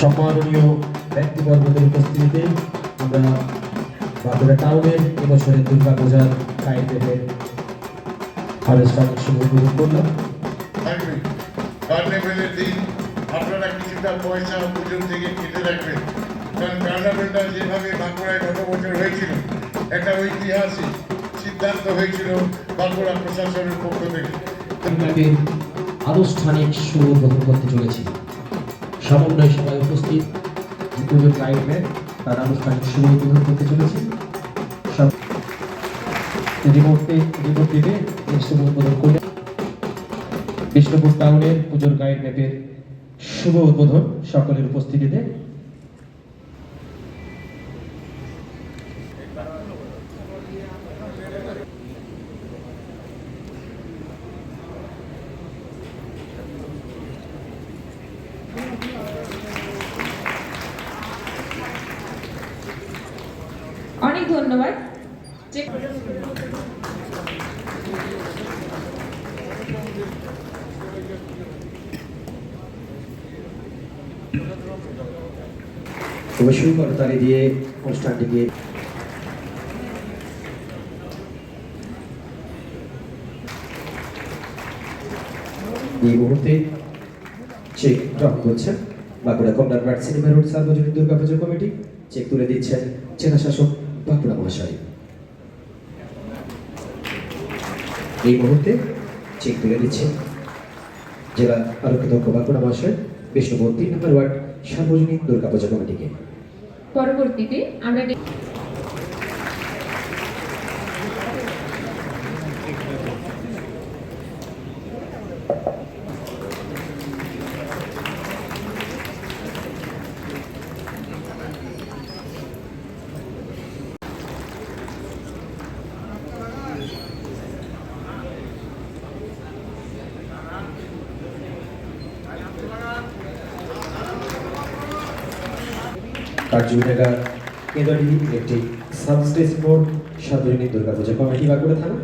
সম্মাননীয় ব্যক্তিবর্গদের উপস্থিতিতে আমরা বাঁকুড়া টাউনের এবছরের দুর্গা পূজার গায়কের আনুষ্ঠানিক শুভ উদ্বোধন করলাম। কার্নিভেলের দিন আপনারা কিছুটা পয়সা পুজোর থেকে কেটে রাখবেন। কারণ কার্নিভেলটা যেভাবে বাঁকুড়ায় গত বছর হয়েছিল একটা ঐতিহাসিক সিদ্ধান্ত হয়েছিল বাঁকুড়া প্রশাসনের পক্ষ থেকে। আনুষ্ঠানিক শুভ উদ্বোধন করতে চলেছি। সমন্বয় সভায় উপস্থিত পুজোর গাইডম্যান তার আনুষ্ঠানিক শুভ উদ্বোধন করতে চলেছি। রিপোর্টে রিপোর্ট দিতে শুভ উদ্বোধন করলেন বিষ্ণুপুর টাউনের পুজোর গাইড ম্যাপের শুভ উদ্বোধন সকলের উপস্থিতিতে। ধন্যবাদ। অবশ্যই করতালি দিয়ে অনুষ্ঠানটিকে এই মুহূর্তে চেক ড্রপ করছেন বাঁকুড়া কমলারঘাট সিনেমা রোড সার্বজনীন দুর্গাপুজো কমিটি। চেক তুলে দিচ্ছেন জেলা শাসক বাঁকুড়া মহাশয় এই মুহূর্তে চেক তুলে দিচ্ছেন জেলা আরক্ষিত বাঁকুড়া মহাশয় বিষ্ণুপুর তিন নম্বর ওয়ার্ড, সার্বজনীন দুর্গাপূজা কমিটিকে। পরবর্তীতে আমরা কার্যবিভাগা কেন্দ্রটি একটি সাবস্টেশন বোর্ড সার্বজনীন দুর্গাপূজা। কমিটি করে থানা